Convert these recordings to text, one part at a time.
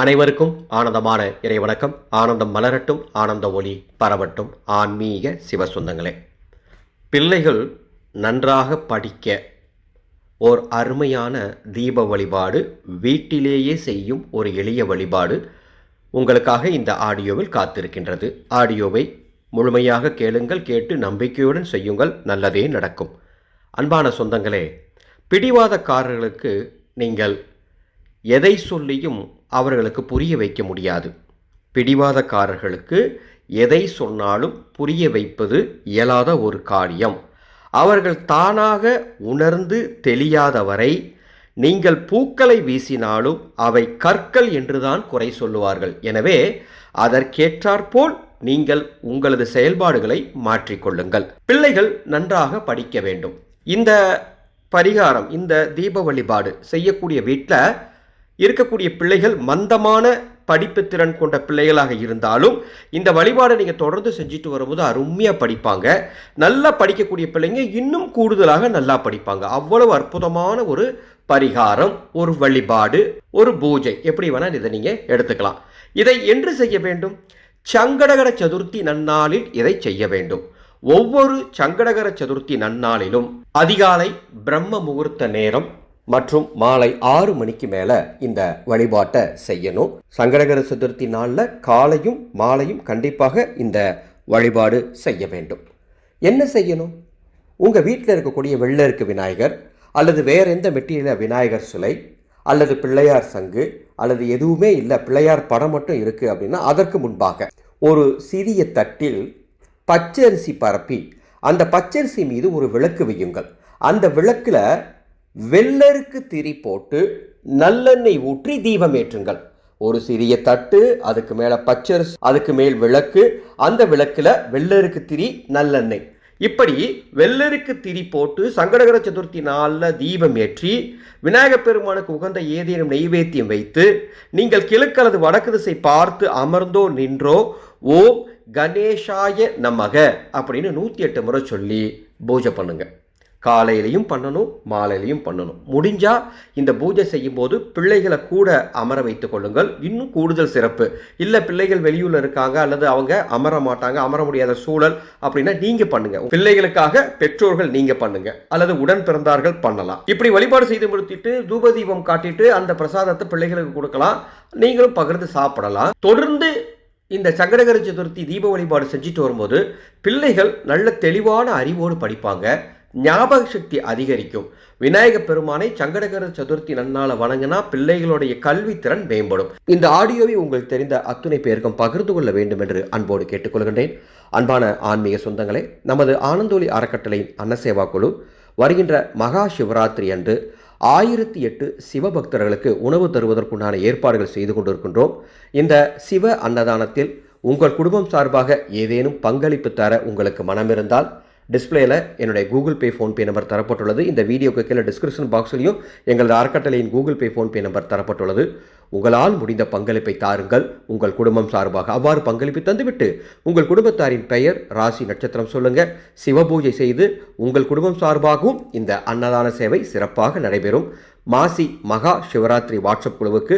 அனைவருக்கும் ஆனந்தமான இறைவணக்கம் ஆனந்தம் மலரட்டும் ஆனந்த ஒளி பரவட்டும். ஆன்மீக சிவ சொந்தங்களே பிள்ளைகள் நன்றாக படிக்க ஓர் அருமையான தீப வழிபாடு வீட்டிலேயே செய்யும் ஒரு எளிய வழிபாடு உங்களுக்காக இந்த ஆடியோவில் காத்திருக்கின்றது. ஆடியோவை முழுமையாக கேளுங்கள் கேட்டு நம்பிக்கையுடன் செய்யுங்கள். நல்லதே நடக்கும். அன்பான சொந்தங்களே பிடிவாதக்காரர்களுக்கு நீங்கள் எதை சொல்லியும் அவர்களுக்கு புரிய வைக்க முடியாது. பிடிவாதக்காரர்களுக்கு எதை சொன்னாலும் புரிய வைப்பது இயலாத ஒரு காரியம். அவர்கள் தானாக உணர்ந்து தெளியாதவரை நீங்கள் பூக்களை வீசினாலும் அவை கற்கள் என்றுதான் குறை சொல்லுவார்கள். எனவே அதற்கேற்றாற்போல் நீங்கள் உங்களது செயல்பாடுகளை மாற்றிக்கொள்ளுங்கள் பிள்ளைகள் நன்றாக படிக்க வேண்டும். இந்த பரிகாரம் இந்த தீப வழிபாடு செய்யக்கூடிய வீட்டில் இருக்கக்கூடிய பிள்ளைகள் மந்தமான படிப்பு திறன் கொண்ட பிள்ளைகளாக இருந்தாலும் இந்த வழிபாடை நீங்கள் தொடர்ந்து செஞ்சுட்டு வரும்போது அருமையாக படிப்பாங்க. நல்லா படிக்கக்கூடிய பிள்ளைங்க இன்னும் கூடுதலாக நல்லா படிப்பாங்க. அவ்வளவு அற்புதமான ஒரு பரிகாரம் ஒரு வழிபாடு ஒரு பூஜை. எப்படி வேணால் இதை நீங்கள் எடுத்துக்கலாம். இதை என்று செய்ய வேண்டும். சங்கடகர சதுர்த்தி நன்னாளில் இதை செய்ய வேண்டும். ஒவ்வொரு சங்கடகர சதுர்த்தி நன்னாளிலும் அதிகாலை பிரம்ம முகூர்த்த நேரம் மற்றும் மாலை ஆறு மணிக்கு மேலே இந்த வழிபாட்டை செய்யணும். சங்கடகர சதுர்த்தி நாளில் காலையும் மாலையும் கண்டிப்பாக இந்த வழிபாடு செய்ய வேண்டும். என்ன செய்யணும்? உங்கள் வீட்டில் இருக்கக்கூடிய வெள்ளருக்கு விநாயகர் அல்லது வேற எந்த மெட்டீரியல விநாயகர் சிலை அல்லது பிள்ளையார் சங்கு அல்லது எதுவுமே இல்லை பிள்ளையார் படம் மட்டும் இருக்குது அப்படின்னா அதற்கு முன்பாக ஒரு சிறிய தட்டில் பச்சரிசி பரப்பி அந்த பச்சரிசி மீது ஒரு விளக்கு வையுங்கள். அந்த விளக்கில் வெள்ளருக்கு திரி போட்டு நல்லெண்ணெய் ஊற்றி தீபம் ஏற்றுங்கள். ஒரு சிறிய தட்டு அதுக்கு மேலே பச்சரிசி அதுக்கு மேல் விளக்கு. அந்த விளக்கில் வெள்ளருக்கு திரி நல்லெண்ணெய். இப்படி வெள்ளருக்கு திரி போட்டு சங்கடகர சதுர்த்தி நாளில் தீபம் ஏற்றி விநாயகப் பெருமானுக்கு உகந்த ஏதேனும் நெய்வேத்தியம் வைத்து நீங்கள் கிழக்கு அல்லது வடக்கு திசை பார்த்து அமர்ந்தோ நின்றோ ஓம் கணேஷாய நமக அப்படின்னு நூற்றி எட்டு முறை சொல்லி பூஜை பண்ணுங்கள் காலையிலையும் பண்ணணும் மாலையிலையும் பண்ணணும். முடிஞ்சால் இந்த பூஜை செய்யும்போது பிள்ளைகளை கூட அமர வைத்து கொள்ளுங்கள். இன்னும் கூடுதல் சிறப்பு. இல்லை பிள்ளைகள் வெளியூரில் இருக்காங்க அல்லது அவங்க அமர மாட்டாங்க அமர முடியாத சூழல் அப்படின்னா நீங்கள் பண்ணுங்கள் பிள்ளைகளுக்காக பெற்றோர்கள் நீங்கள் பண்ணுங்கள் அல்லது உடன் பிறந்தார்கள் பண்ணலாம். இப்படி வழிபாடு செய்து முடித்திட்டு தூப தீபம் காட்டிட்டு அந்த பிரசாதத்தை பிள்ளைகளுக்கு கொடுக்கலாம். நீங்களும் பகிர்ந்து சாப்பிடலாம். தொடர்ந்து இந்த சங்கடகர சதுர்த்தி தீப வழிபாடு செஞ்சுட்டு வரும்போது பிள்ளைகள் நல்ல தெளிவான அறிவோடு படிப்பாங்க. ஞாபக சக்தி அதிகரிக்கும். விநாயக பெருமானை சங்கடகர சதுர்த்தி நன்னால வணங்கினா பிள்ளைகளுடைய கல்வி திறன் மேம்படும். இந்த ஆடியோவை உங்களுக்கு தெரிந்த அத்துணை பேருக்கும் பகிர்ந்து கொள்ள வேண்டும் என்று அன்போடு கேட்டுக்கொள்கின்றேன். அன்பான ஆன்மீக சொந்தங்களே நமது ஆனந்தோலி அறக்கட்டளையின் அன்னசேவா குழு வருகின்ற மகா சிவராத்திரி அன்று ஆயிரத்தி எட்டு சிவபக்தர்களுக்கு உணவு தருவதற்குண்டான ஏற்பாடுகள் செய்து கொண்டிருக்கின்றோம். இந்த சிவ அன்னதானத்தில் உங்கள் குடும்பம் சார்பாக ஏதேனும் பங்களிப்பு தர உங்களுக்கு மனமிருந்தால் டிஸ்பிளேயில் என்னுடைய கூகுள் பே ஃபோன்பே நம்பர் தரப்பட்டுள்ளது. இந்த வீடியோக்கு கீழே டிஸ்கிரிப்ஷன் பாக்ஸ்லையும் எங்களது அறக்கட்டளையின் கூகுள் பே ஃபோன்பே நம்பர் தரப்பட்டுள்ளது. உங்களால் முடிந்த பங்களிப்பை தாருங்கள். உங்கள் குடும்பம் சார்பாக அவ்வாறு பங்களிப்பு தந்துவிட்டு உங்கள் குடும்பத்தாரின் பெயர் ராசி நட்சத்திரம் சொல்லுங்க. சிவபூஜை செய்து உங்கள் குடும்பம் சார்பாகவும் இந்த அன்னதான சேவை சிறப்பாக நடைபெறும். மாசி மகா சிவராத்திரி வாட்ஸ்அப் குழுவுக்கு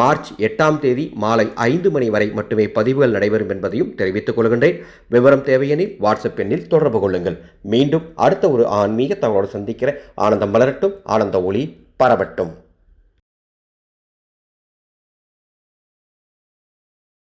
மார்ச் எட்டாம் தேதி மாலை ஐந்து மணி வரை மட்டுமே பதிவுகள் நடைபெறும் என்பதையும் தெரிவித்துக் கொள்கின்றேன். விவரம் தேவையெனில் வாட்ஸ்அப் எண்ணில் தொடர்பு கொள்ளுங்கள். மீண்டும் அடுத்த ஒரு ஆன்மீக தகவலோடு சந்திக்கிற ஆனந்தம் மலரட்டும் ஆனந்த ஒளி பரவட்டும்.